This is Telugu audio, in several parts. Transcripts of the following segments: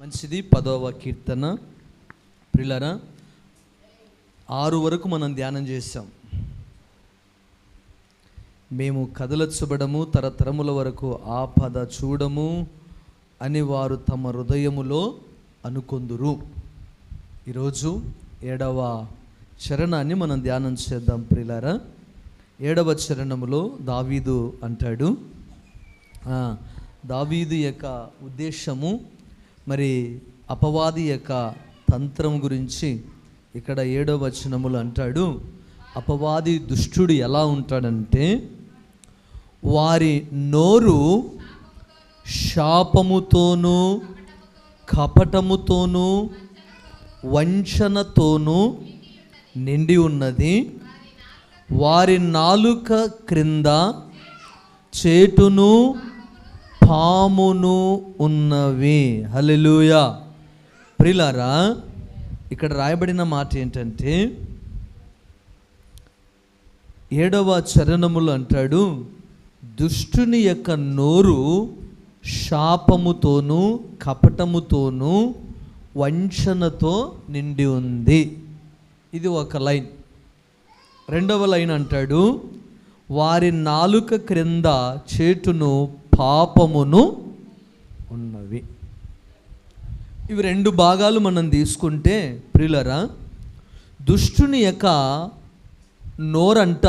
మంచిది. పదవ కీర్తన. ప్రిలరా ఆరు వరకు మనం ధ్యానం చేసాం మేము కదలచ్చుబడము తరతరముల వరకు ఆపద చూడము అని వారు తమ హృదయములో అనుకొందురు. ఈరోజు ఏడవ చరణాన్ని మనం ధ్యానం చేద్దాం ప్రిలారా. ఏడవ చరణములో దావీదు అంటాడు. దావీదు యొక్క ఉద్దేశము మరి అపవాది యొక్క తంత్రం గురించి ఇక్కడ ఏడో వచనములు అంటాడు. అపవాది దుష్టుడు ఎలా ఉంటాడంటే వారి నోరు శాపముతోనూ కపటముతోనూ వంచనతోనూ నిండి ఉన్నది. వారి నాలుక క్రింద చేటును పామును ఉన్నవి. హలెలుయా ప్రిలారా ఇక్కడ రాయబడిన మాట ఏంటంటే ఏడవ చరణములు అంటాడు దుష్టుని యొక్క నోరు శాపముతోనూ కపటముతోనూ వంచనతో నిండి ఉంది. ఇది ఒక లైన్. రెండవ లైన్ అంటాడు వారి నాలుక క్రింద చేటును పాపమును ఉన్నవి ఇవి రెండు భాగాలు మనం తీసుకుంటే ప్రియులరా దుష్టుని యొక్క నోరంట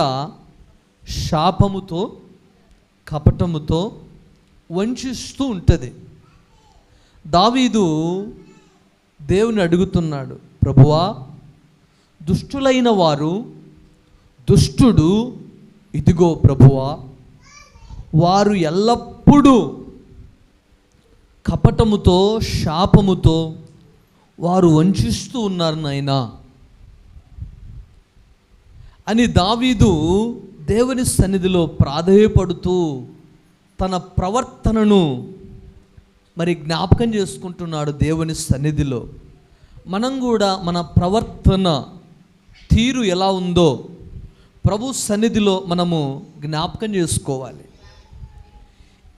శాపముతో కపటముతో వంచిస్తూ ఉంటుంది. దావీదు దేవుని అడుగుతున్నాడు ప్రభువా దుష్టులైన వారు దుష్టుడు ఇదిగో ప్రభువా వారు ఎల్లప్పుడూ కపటముతో శాపముతో వారు వంచిస్తూ ఉన్నారు నాయన. అని దావీదు దేవుని సన్నిధిలో ప్రాధేయపడుతూ తన ప్రవర్తనను మరి జ్ఞాపకం చేసుకుంటున్నాడు దేవుని సన్నిధిలో. మనం కూడా మన ప్రవర్తన తీరు ఎలా ఉందో ప్రభు సన్నిధిలో మనము జ్ఞాపకం చేసుకోవాలి.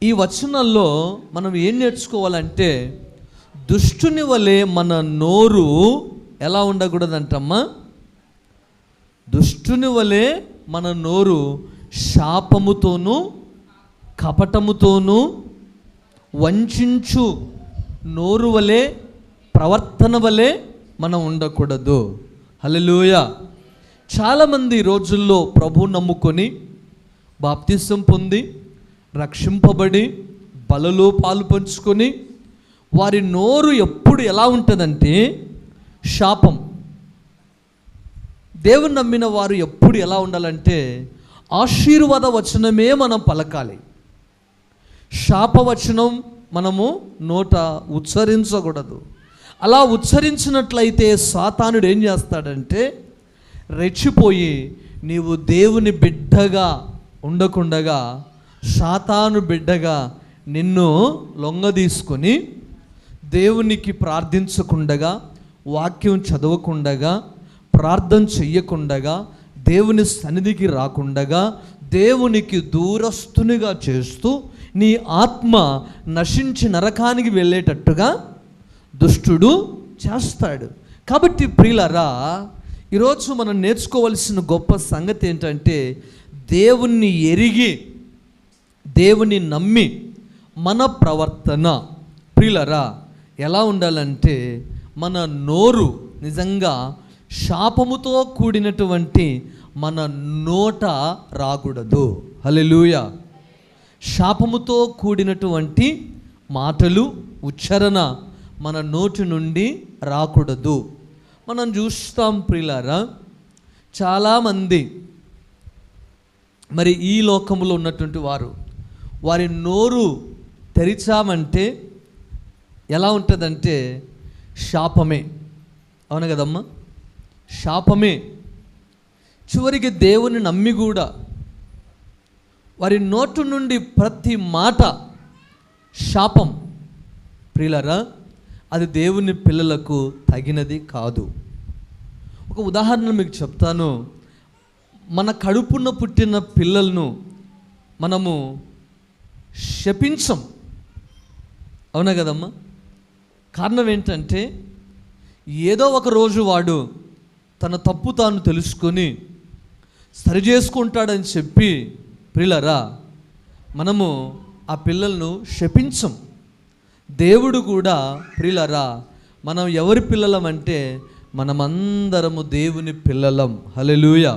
ఈ వచనంలో మనం ఏం నేర్చుకోవాలంటే దుష్టుని వలె మన నోరు ఎలా ఉండకూడదంటమ్మా? దుష్టుని వలె మన నోరు శాపముతోనూ కపటముతోనూ వంచించు నోరు వలె ప్రవర్తన వలె మనం ఉండకూడదు. హల్లెలూయ. చాలామంది రోజుల్లో ప్రభు నమ్ముకొని బాప్తిసం పొంది రక్షింపబడి బలలో పాలు పంచుకొని వారి నోరు ఎప్పుడు ఎలా ఉంటుందంటే శాపం. దేవుని నమ్మిన వారు ఎప్పుడు ఎలా ఉండాలంటే ఆశీర్వాద వచనమే మనం పలకాలి. శాపవచనం మనము నోట ఉచ్చరించకూడదు. అలా ఉచ్చరించినట్లయితే సాతానుడు ఏం చేస్తాడంటే రెచ్చిపోయి నీవు దేవుని బిడ్డగా ఉండకుండగా సాతాను బిడ్డగా నిన్ను లొంగదీసుకొని దేవునికి ప్రార్థించకుండగా వాక్యం చదవకుండగా ప్రార్థన చెయ్యకుండగా దేవుని సన్నిధికి రాకుండగా దేవునికి దూరస్తునిగా చేస్తూ నీ ఆత్మ నశించి నరకానికి వెళ్ళేటట్టుగా దుష్టుడు చేస్తాడు. కాబట్టి ప్రియులరా ఈరోజు మనం నేర్చుకోవలసిన గొప్ప సంగతి ఏంటంటే దేవుణ్ణి ఎరిగి దేవుని నమ్మి మన ప్రవర్తన. ప్రియులరా ఎలా ఉండాలంటే మన నోరు నిజంగా శాపముతో కూడినటువంటి మన నోట రాకూడదు. హలెలూయ శాపముతో కూడినటువంటి మాటలు ఉచ్చారణ మన నోటి నుండి రాకూడదు. మనం చూస్తాం ప్రిలరా చాలామంది మరి ఈ లోకంలో ఉన్నటువంటి వారు వారి నోరు తెరిచామంటే ఎలా ఉంటుందంటే శాపమే. అవును కదమ్మా? శాపమే. చివరికి దేవుని నమ్మి కూడా వారి నోటు నుండి ప్రతి మాట శాపం. ప్రియులరా అది దేవుని పిల్లలకు తగినది కాదు. ఒక ఉదాహరణ మీకు చెప్తాను. మన కడుపున పుట్టిన పిల్లలను మనము శపించం. అవునా కదమ్మా? కారణం ఏంటంటే ఏదో ఒక రోజు వాడు తన తప్పు తాను తెలుసుకొని సరి చేసుకుంటాడని చెప్పి ప్రిలరా మనము ఆ పిల్లలను శపించం. దేవుడు కూడా ప్రిలరా మనం ఎవరి పిల్లలం అంటే మనమందరము దేవుని పిల్లలం. హలెలూయ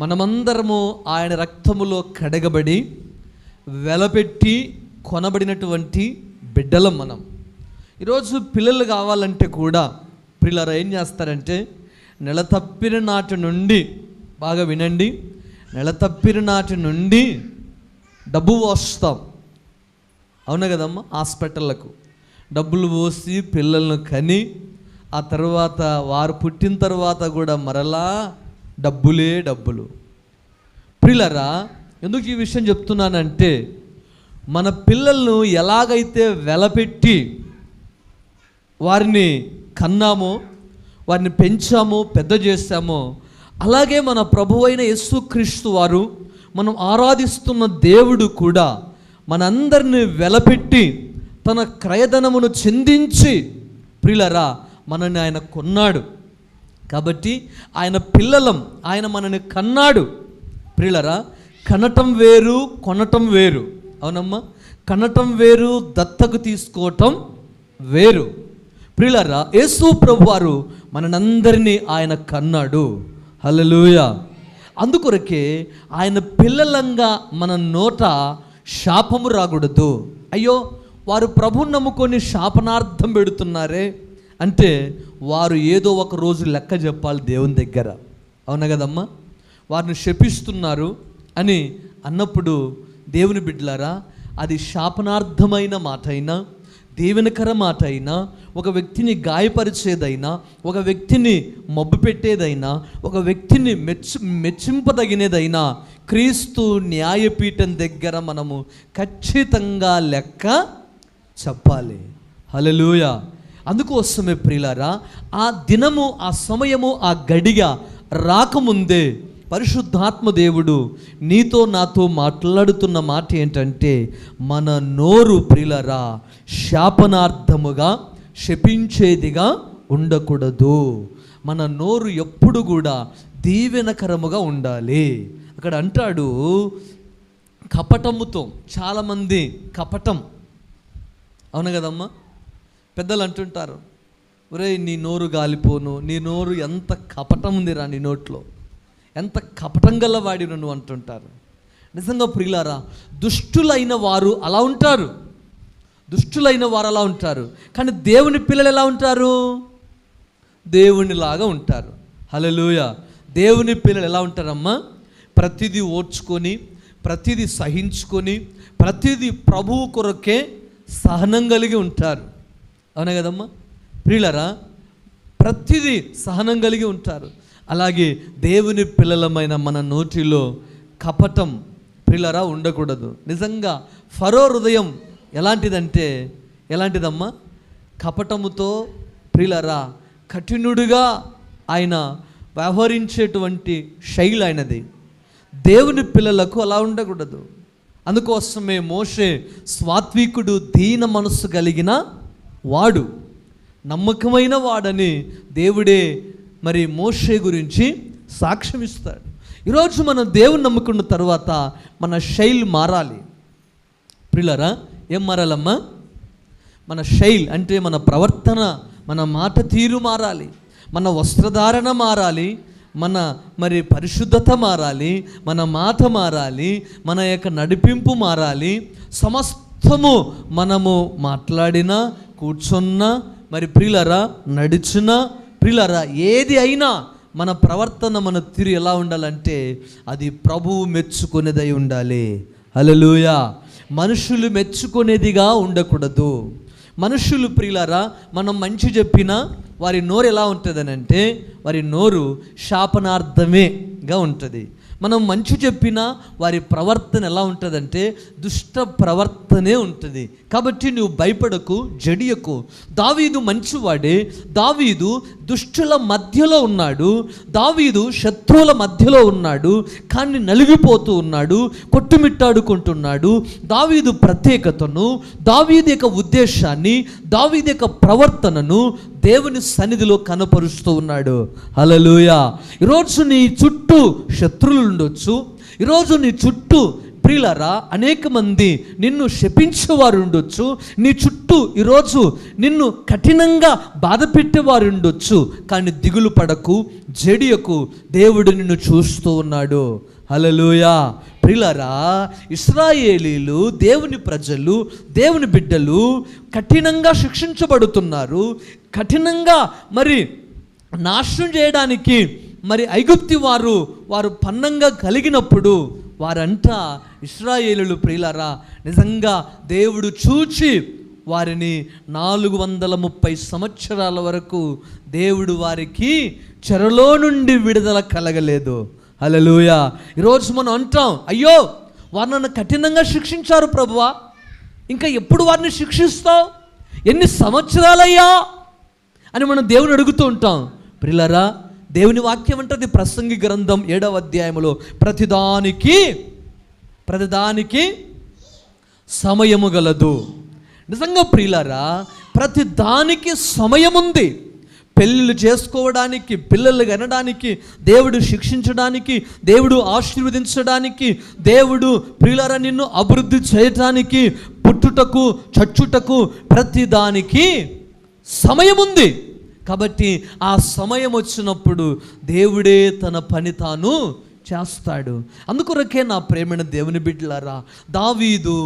మనమందరము ఆయన రక్తములో కడగబడి వెలపెట్టి కొనబడినటువంటి బిడ్డలం మనం. ఈరోజు పిల్లలు కావాలంటే కూడా పిల్లలు ఏం చేస్తారంటే నెల తప్పిన నాటి నుండి బాగా వినండి నెల తప్పిన నాటి నుండి డబ్బు పోస్తాం. అవునా కదమ్మా? హాస్పిటళ్ళకు డబ్బులు పోసి పిల్లలను కని ఆ తర్వాత వారు పుట్టిన తర్వాత కూడా మరలా డబ్బులే డబ్బులు. ప్రిలరా ఎందుకు ఈ విషయం చెప్తున్నానంటే మన పిల్లలను ఎలాగైతే వెలపెట్టి వారిని కన్నామో వారిని పెంచామో పెద్ద చేశామో అలాగే మన ప్రభు అయిన యేసుక్రీస్తు వారు మనం ఆరాధిస్తున్న దేవుడు కూడా మనందరిని వెలపెట్టి తన క్రయధనమును చెందించి ప్రిలరా మనని ఆయన కొన్నాడు. కాబట్టి ఆయన పిల్లలం ఆయన మనని కన్నాడు. ప్రిలరా కనటం వేరు కొనటం వేరు. అవునమ్మా? కనటం వేరు దత్తకు తీసుకోవటం వేరు. ప్రిలరా యేసు ప్రభు వారు మనందరినీ ఆయన కన్నాడు. హలలుయ అందుకొరకే ఆయన పిల్లలంగా మన నోట శాపము రాకూడదు. అయ్యో వారు ప్రభుని నమ్ముకొని శాపనార్థం పెడుతున్నారే? అంటే వారు ఏదో ఒక రోజు లెక్క చెప్పాలి దేవుని దగ్గర. అవునా కదమ్మా? వారిని శపిస్తున్నారు. అని అన్నప్పుడు దేవుని బిడ్డలారా అది శాపనార్థమైన మాట అయినా దీవెనకర మాట అయినా ఒక వ్యక్తిని గాయపరిచేదైనా ఒక వ్యక్తిని మబ్బు పెట్టేదైనా ఒక వ్యక్తిని మెచ్చు మెచ్చింపదగినదైనా క్రీస్తు న్యాయపీఠం దగ్గర మనము ఖచ్చితంగా లెక్క చెప్పాలి. హలలుయ అందుకోసమే ప్రియులారా ఆ దినము ఆ సమయము ఆ గడిగా రాకముందే పరిశుద్ధాత్మ దేవుడు నీతో నాతో మాట్లాడుతున్న మాట ఏంటంటే మన నోరు ప్రిలరా శాపనార్థముగా శపించేదిగా ఉండకూడదు. మన నోరు ఎప్పుడు కూడా దీవెనకరముగా ఉండాలి. అక్కడ అంటాడు కపటముతో చాలామంది కపటం. అవును కదమ్మా? పెద్దలు అంటుంటారు ఒరేయ్ నీ నోరు గాలిపోను నీ నోరు ఎంత కపటం ఉందిరా నీ నోట్లో. ఎంత కపటం వాడి నువ్వు అంటుంటారు. నిజంగా ప్రియులారా దుష్టులైన వారు అలా ఉంటారు. దుష్టులైన వారు అలా ఉంటారు. కానీ దేవుని పిల్లలు ఎలా ఉంటారు? దేవునిలాగా ఉంటారు. హల్లెలూయా. దేవుని పిల్లలు ఎలా ఉంటారమ్మా? ప్రతిదీ ఓర్చుకొని ప్రతిదీ సహించుకొని ప్రతిదీ ప్రభువు కొరకే సహనం కలిగి ఉంటారు. అవునా కదమ్మా? ప్రియులరా ప్రతిదీ సహనం కలిగి ఉంటారు. అలాగే దేవుని పిల్లలమైన మన నోటిలో కపటం ప్రిలరా ఉండకూడదు. నిజంగా ఫరో హృదయం ఎలాంటిదంటే ఎలాంటిదమ్మా? కపటముతో ప్రిలరా కఠినుడిగా ఆయన వ్యవహరించేటువంటి శైలి ఆయనది. దేవుని పిల్లలకు అలా ఉండకూడదు. అందుకోసమే మోషే స్వాత్వికుడు దీన మనస్సు కలిగిన వాడు. నమ్మకమైన వాడని దేవుడే మరి మోషే గురించి సాక్ష్యం ఇస్తాడు ఈరోజు మనం దేవుని నమ్ముకున్న తర్వాత మన శైలి మారాలి. ప్రిలరా ఏం మారాలమ్మా? మన శైల్ అంటే మన ప్రవర్తన మన మాట తీరు మారాలి. మన వస్త్రధారణ మారాలి. మన మరి పరిశుద్ధత మారాలి. మన మాట మారాలి. మన యొక్క నడిపింపు మారాలి. సమస్తము మనము మాట్లాడినా కూర్చున్నా మరి ప్రిలరా నడిచినా ప్రిలరా ఏది అయినా మన ప్రవర్తన మన తీరు ఎలా ఉండాలంటే అది ప్రభువు మెచ్చుకునేదై ఉండాలి. హల్లెలూయా. మనుషులు మెచ్చుకునేదిగా ఉండకూడదు. మనుషులు ప్రియులారా మనం మంచి చెప్పినా వారి నోరు ఎలా ఉంటుందని అంటే వారి నోరు శాపనార్థమేగా ఉంటుంది. మనం మంచి చెప్పినా వారి ప్రవర్తన ఎలా ఉంటుందంటే దుష్ట ప్రవర్తనే ఉంటుంది. కాబట్టి నువ్వు భయపడకు జడియకు. దావీదు మంచివాడే. దావీదు దుష్టుల మధ్యలో ఉన్నాడు. దావీదు శత్రువుల మధ్యలో ఉన్నాడు. కానీ నలిగిపోతూ ఉన్నాడు. కొట్టుమిట్టాడుకుంటున్నాడు. దావీదు ప్రత్యేకతను దావీదు యొక్క ఉద్దేశాన్ని దావీదు యొక్క ప్రవర్తనను దేవుని సన్నిధిలో కనపరుస్తూ ఉన్నాడు. అలలుయ ఈరోజు నీ చుట్టూ శత్రువులు ఉండొచ్చు. ఈరోజు నీ చుట్టూ ప్రియులరా అనేక మంది నిన్ను శపించేవారు ఉండొచ్చు. నీ చుట్టూ ఈరోజు నిన్ను కఠినంగా బాధ పెట్టేవారు ఉండొచ్చు. కానీ దిగులు పడకు జడియకు దేవుడు నిన్ను చూస్తూ ఉన్నాడు. హలలుయా ప్రిలరా ఇస్రాయేలీలు దేవుని ప్రజలు దేవుని బిడ్డలు కఠినంగా శిక్షించబడుతున్నారు. కఠినంగా మరి నాశనం చేయడానికి మరి ఐగుప్తి వారు వారు పన్నంగా కలిగినప్పుడు వారంట ఇస్రాయేలులు ప్రియులరా నిజంగా దేవుడు చూచి వారిని నాలుగు వందల ముప్పై సంవత్సరాల వరకు దేవుడు వారికి చెరలో నుండి విడుదల కలగలేదు. హలలుయ ఈరోజు మనం అంటాం అయ్యో వారు నన్ను కఠినంగా శిక్షించారు ప్రభువా. ఇంకా ఎప్పుడు వారిని శిక్షిస్తావు? ఎన్ని సంవత్సరాలయ్యా? అని మనం దేవుని అడుగుతూ ఉంటాం. ప్రిలరా దేవుని వాక్యం అంటది ప్రసంగి గ్రంథం ఏడవ అధ్యాయంలో ప్రతిదానికి ప్రతిదానికి సమయము గలదు. నిజంగా ప్రియులరా ప్రతి దానికి సమయముంది. పెళ్ళిళ్ళు చేసుకోవడానికి పిల్లలు కనడానికి దేవుడు శిక్షించడానికి దేవుడు ఆశీర్వదించడానికి దేవుడు ప్రియులర నిన్ను అభివృద్ధి చేయటానికి పుట్టుటకు చచ్చుటకు ప్రతిదానికి సమయం ఉంది. కాబట్టి ఆ సమయం వచ్చినప్పుడు దేవుడే తన పని తాను చేస్తాడు. అందుకొరకే నా ప్రేమైన దేవుని బిడ్డలారా దావీదు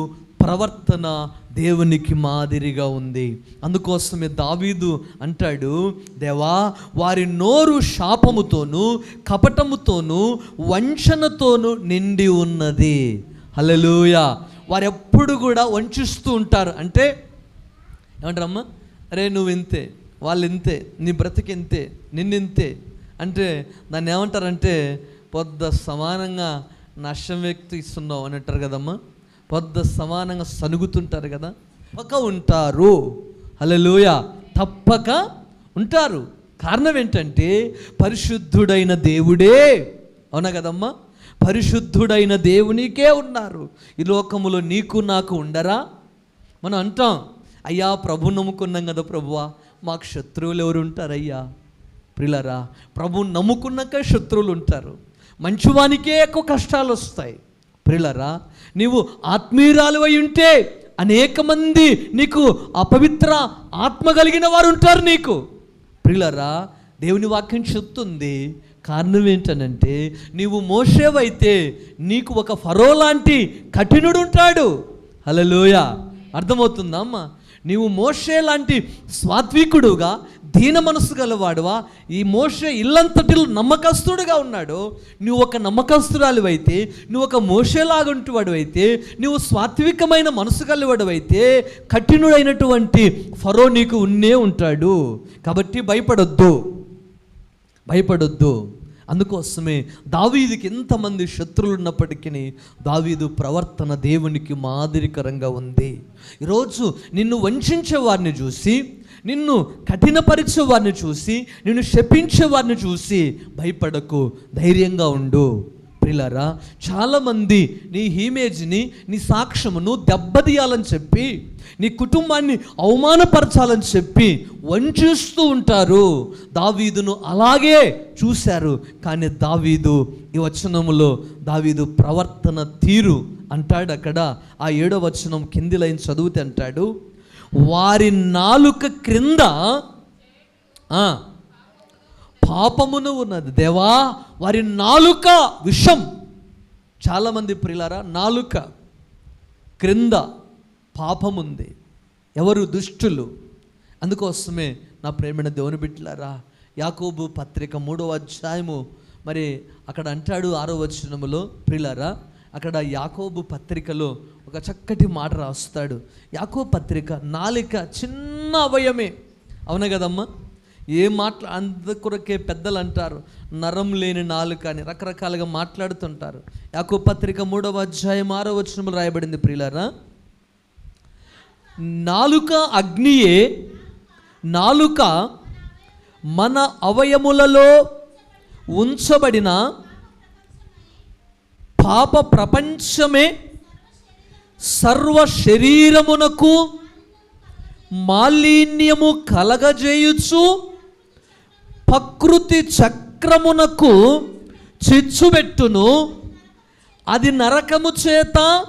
ప్రవర్తన దేవునికి మాదిరిగా ఉంది. అందుకోసమే దావీదు అంటాడు దేవా వారి నోరు శాపముతోనూ కపటముతోనూ వంచనతోనూ నిండి ఉన్నది. హలలుయ వారు ఎప్పుడు కూడా వంచిస్తూ ఉంటారు. అంటే ఏమంటారమ్మా అరే నువ్వు ఇంతే వాళ్ళు ఇంతే నీ బ్రతికింతే నిన్నెంతే. నిన్నింతే అంటే దాన్ని ఏమంటారంటే పొద్ద సమానంగా నష్టం వ్యక్తి ఇస్తున్నావు అని అంటారు కదమ్మా. పొద్దు సమానంగా సనుగుతుంటారు కదా? తప్పక ఉంటారు. హల్లెలూయ. తప్పక ఉంటారు. కారణం ఏంటంటే పరిశుద్ధుడైన దేవుడే. అవునా కదమ్మా? పరిశుద్ధుడైన దేవునికే ఉన్నారు. ఈ లోకములో నీకు నాకు ఉండరా? మనం అంటాం అయ్యా ప్రభు నమ్ముకున్నాం కదా ప్రభువా. మాకు శత్రువులు ఎవరు ఉంటారయ్యా? ప్రిలరా ప్రభు నమ్ముకున్నాక శత్రువులు ఉంటారు. మంచివానికే ఎక్కువ కష్టాలు వస్తాయి. ప్రిలరా నీవు ఆత్మీయురాలు అయి ఉంటే అనేక మంది నీకు అపవిత్ర ఆత్మ కలిగిన వారు ఉంటారు నీకు. ప్రిలరా దేవుని వాక్యం చెప్తుంది కారణం ఏంటనంటే నీవు మోసేవైతే నీకు ఒక ఫరో లాంటి కఠినుడు ఉంటాడు హలలోయ అర్థమవుతుందా అమ్మ? నీవు మోషే లాంటి స్వాత్వికుడుగా దీన మనసు గలవాడువా? ఈ మోష ఇల్లంతటిలో నమ్మకస్తుడుగా ఉన్నాడు. నువ్వు ఒక నమ్మకస్తురాలు అయితే నువ్వు ఒక మోషేలాగుంటువాడు అయితే నువ్వు స్వాత్వికమైన మనసు గలవాడు అయితే కఠినుడైనటువంటి ఫరో నీకు ఉన్నే ఉంటాడు. కాబట్టి భయపడొద్దు. భయపడొద్దు. అందుకోసమే దావీదుకి ఎంతమంది శత్రువులు ఉన్నప్పటికీ దావీదు ప్రవర్తన దేవునికి మాదిరికరంగా ఉంది. ఈరోజు నిన్ను వంచే వారిని చూసి నిన్ను కఠినపరిచే వారిని చూసి నిన్ను శపించే వారిని చూసి భయపడకు ధైర్యంగా ఉండు. ప్రిలరా చాలామంది నీ ఇమేజ్ని నీ సాక్ష్యమును దెబ్బతీయాలని చెప్పి నీ కుటుంబాన్ని అవమానపరచాలని చెప్పి వంచిస్తూ ఉంటారు. దావీదును అలాగే చూశారు. కానీ దావీదు ఈ వచనములో దావీదు ప్రవర్తన తీరు అంటాడు అక్కడ ఆ ఏడో వచనం కింది లైన్ చదివితే అంటాడు వారి నాలుక క్రింద పాపమును ఉన్నది. దేవా వారి నాలుక విషం. చాలామంది ప్రియులారా నాలుక క్రింద పాపముంది. ఎవరు? దుష్టులు. అందుకోసమే నా ప్రేమైన దేవుని బిడ్డలారా యాకోబు పత్రిక మూడవ అధ్యాయము. మరి అక్కడ అంటాడు ఆరో వచనములో ప్రియులారా అక్కడ యాకోబు పత్రికలో ఒక చక్కటి మాట రాస్తాడు. యాకోబు పత్రిక నాలిక చిన్న అవయమే. అవునా కదమ్మా? ఏ మాట్లా అందుకొరకే పెద్దలు అంటారు. నరం లేని నాలుక అని రకరకాలుగా మాట్లాడుతుంటారు. యాకో పత్రిక మూడవ అధ్యాయం ఆరో వచనంలో రాయబడింది ప్రియులారా. నాలుక అగ్నియే నాలుక మన అవయములలో ఉంచబడిన పాప ప్రపంచమే సర్వ శరీరమునకు మాలిన్యము కలగజేయుచు ప్రకృతి చక్రమునకు చిచ్చుబెట్టును. అది నరకము చేత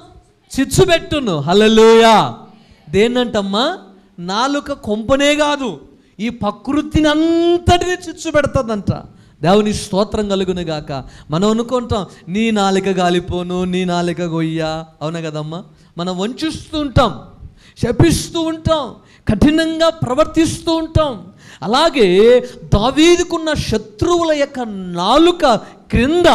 చిచ్చుబెట్టును. హలలుయా దేనంటమ్మా నాలుక కొంపనే కాదు. ఈ ప్రకృతిని అంతటిని చిచ్చు పెడుతుందంట దేవుని స్తోత్రం కలుగును గాక. మనం అనుకుంటాం నీ నాలిక గాలిపోను నీ నాలిక గొయ్య. అవునా కదమ్మా? మనం వంచిస్తూ ఉంటాం శపిస్తూ ఉంటాం కఠినంగా ప్రవర్తిస్తూ ఉంటాం. అలాగే దావీదుకున్న శత్రువుల యొక్క నాలుక క్రింద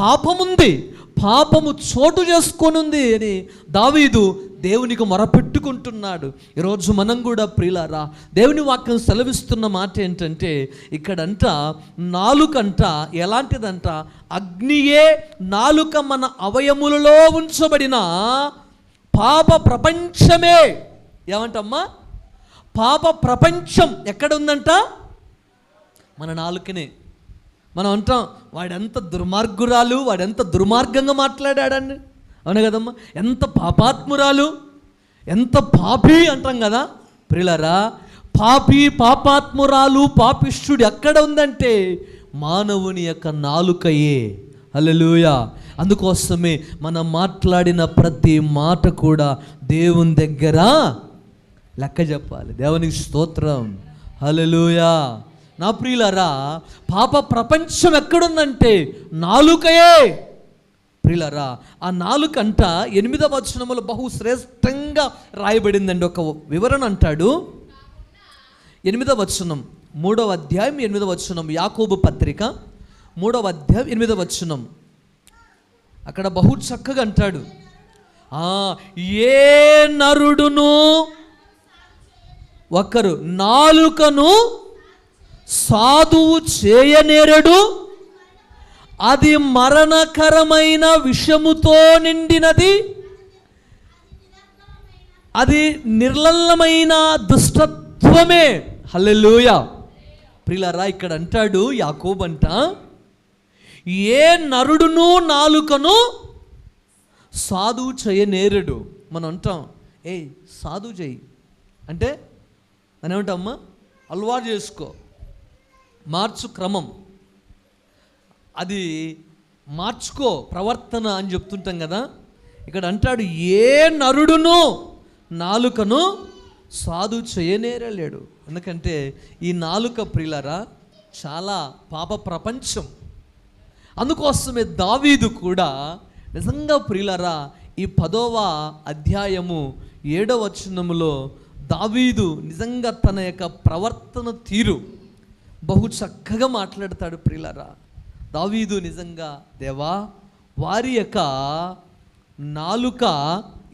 పాపముంది పాపము చోటు చేసుకొనుంది అని దావీదు దేవునికి మొరపెట్టుకుంటున్నాడు. ఈరోజు మనం కూడా ప్రియులారా దేవుని వాక్యం సెలవిస్తున్న మాట ఏంటంటే ఇక్కడంట నాలుకంట ఎలాంటిదంట? అగ్నియే నాలుక మన అవయములలో ఉంచబడిన పాప ప్రపంచమే. ఏమంటమ్మా? పాప ప్రపంచం ఎక్కడ ఉందంట మన నాలుకనే. మనం అంటాం వాడెంత దుర్మార్గురాలు వాడెంత దుర్మార్గంగా మాట్లాడాడండి. అవును కదమ్మా? ఎంత పాపాత్మురాలు ఎంత పాపి అంటాం కదా? ప్రిలరా పాపి పాపాత్మురాలు పాపిష్ఠుడు ఎక్కడ ఉందంటే మానవుని యొక్క నాలుకయే. హల్లెలూయా. అందుకోసమే మనం మాట్లాడిన ప్రతి మాట కూడా దేవుని దగ్గర లెక్క చెప్పాలి. దేవునికి స్తోత్రం. హలలుయా నా ప్రియులరా పాప ప్రపంచం ఎక్కడుందంటే నాలుకయే. ప్రిలరా ఆ నాలుకంట ఎనిమిదవ వచనములు బహు శ్రేష్టంగా రాయబడిందండి ఒక వివరణ అంటాడు. ఎనిమిదవ వచనం మూడవ అధ్యాయం ఎనిమిదవ వచనం యాకోబు పత్రిక మూడవ అధ్యాయం ఎనిమిదవ వచనం. అక్కడ బహు చక్కగా అంటాడు. ఆ ఏ నరుడును ఒకరు నాలుకను సాధువు చేయనేరడు అది మరణకరమైన విషముతో నిండినది. అది నిర్లల్లమైన దుష్టత్వమే. హల్లెలూయ. ప్రిలరా ఇక్కడ అంటాడు యాకోబంట ఏ నరుడును నాలుకను సాధువు చేయనేరుడు మనం అంటాం ఏ సాధువు చేయి. అంటే అని ఏమంటామమ్మా అలవాటు చేసుకో. మార్చు క్రమం. అది మార్చుకో ప్రవర్తన అని చెప్తుంటాం కదా. ఇక్కడ అంటాడు ఏ నరుడును నాలుకను సాధు చేయనేరలేడు ఎందుకంటే ఈ నాలుక ప్రిలరా చాలా పాప ప్రపంచం. అందుకోసమే దావీదు కూడా నిజంగా ప్రిలరా ఈ పదవ అధ్యాయము ఏడవ వచనములో దావీదు నిజంగా తన యొక్క ప్రవర్తన తీరు. బహు చక్కగా మాట్లాడతాడు ప్రిలరా. దావీదు నిజంగా దేవా వారి యొక్క నాలుక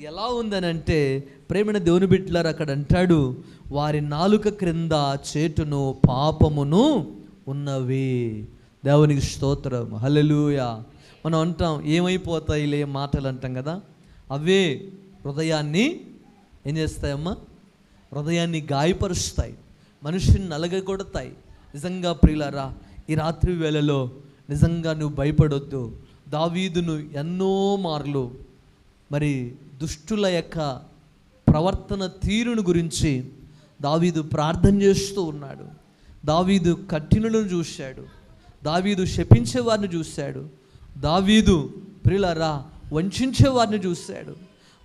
ఎలా ఉందనంటే ప్రేమణ దేవుని బిడ్డలారు అక్కడ అంటాడు వారి నాలుక క్రింద చేటును పాపమును ఉన్నవి. దేవునికి స్తోత్రం. హలలుయ మనం అంటాం ఏమైపోతాయిలే మాటలు అంటాం కదా. అవే హృదయాన్ని ఏం చేస్తాయమ్మా? హృదయాన్ని గాయపరుస్తాయి. మనిషిని నలగగొడతాయి. నిజంగా ప్రియులారా ఈ రాత్రి వేళలో నిజంగా నువ్వు భయపడొద్దు. దావీదును ఎన్నో మార్లు మరి దుష్టుల యొక్క ప్రవర్తన తీరును గురించి దావీదు ప్రార్థన చేస్తూ ఉన్నాడు. దావీదు కఠినులను చూశాడు. దావీదు శపించే వారిని చూశాడు. దావీదు ప్రిలరా వంచేవారిని చూశాడు.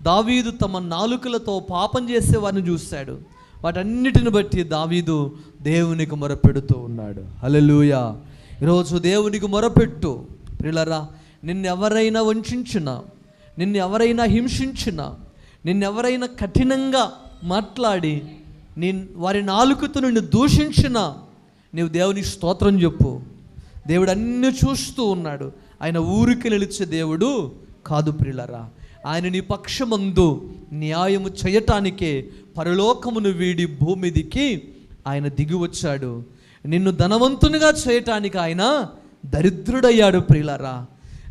దావీదు తమ నాలుకలతో పాపం చేసే వారిని చూశాడు. వాటన్నిటిని బట్టి దావీదు దేవునికి మొరపెడుతూ ఉన్నాడు. హలలుయా ఈరోజు దేవునికి మొరపెట్టు. ప్రిలరా నిన్నెవరైనా వంచినా నిన్ను ఎవరైనా హింసించినా నిన్నెవరైనా కఠినంగా మాట్లాడి నీ వారి నాలుకతో నిన్ను దూషించిన నీవు దేవుని స్తోత్రం చెప్పు. దేవుడు అన్ని చూస్తూ ఉన్నాడు. ఆయన ఊరికి నిలిచే దేవుడు కాదు ప్రిలరా ఆయన నీ పక్షమందు న్యాయము చేయటానికే పరలోకమును వీడి భూమిదికి ఆయన దిగి వచ్చాడు. నిన్ను ధనవంతునిగా చేయటానికి ఆయన దరిద్రుడయ్యాడు ప్రియులరా.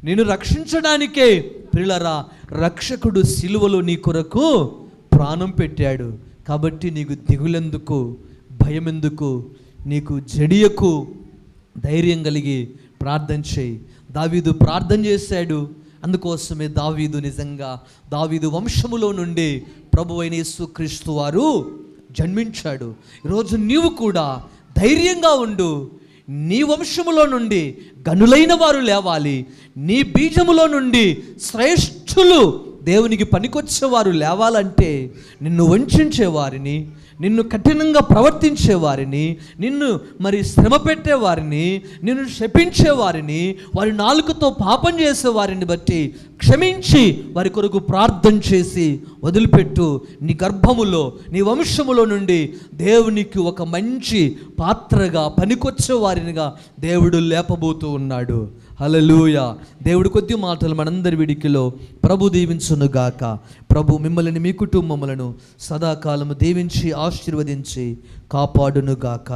నిన్ను రక్షించడానికే ప్రియులరా రక్షకుడు సిలువలో నీ కొరకు ప్రాణం పెట్టాడు. కాబట్టి నీకు దిగులెందుకు భయం ఎందుకు నీకు జడియకు ధైర్యం కలిగి ప్రార్థన చేయి. దావీదు ప్రార్థన చేశాడు. అందుకోసమే దావీదు నిజంగా దావీదు వంశములో నుండి ప్రభు అయిన యేసుక్రీస్తు వారు జన్మించాడు. ఈరోజు నీవు కూడా ధైర్యంగా ఉండు. నీ వంశములో నుండి గనులైన వారు లేవాలి. నీ బీజములో నుండి శ్రేష్ఠులు దేవునికి పనికొచ్చేవారు లేవాలంటే నిన్ను వంచేవారిని నిన్ను కఠినంగా ప్రవర్తించే వారిని నిన్ను మరి శ్రమ పెట్టే వారిని నిన్ను శపించేవారిని వారి నాలుకతో పాపం చేసే వారిని బట్టి క్షమించి వారి కొరకు ప్రార్థన చేసి వదిలిపెట్టు. నీ గర్భములో నీ వంశములో నుండి దేవునికి ఒక మంచి పాత్రగా పనికొచ్చే వారినిగా దేవుడు లేపబోతూ ఉన్నాడు. హలలుయ దేవుడు కొద్ది మాటలు మనందరి విడికిలో ప్రభు దీవించునుగాక ప్రభు మిమ్మల్ని మీ కుటుంబములను సదాకాలము దీవించి ఆశీర్వదించి కాపాడునుగాక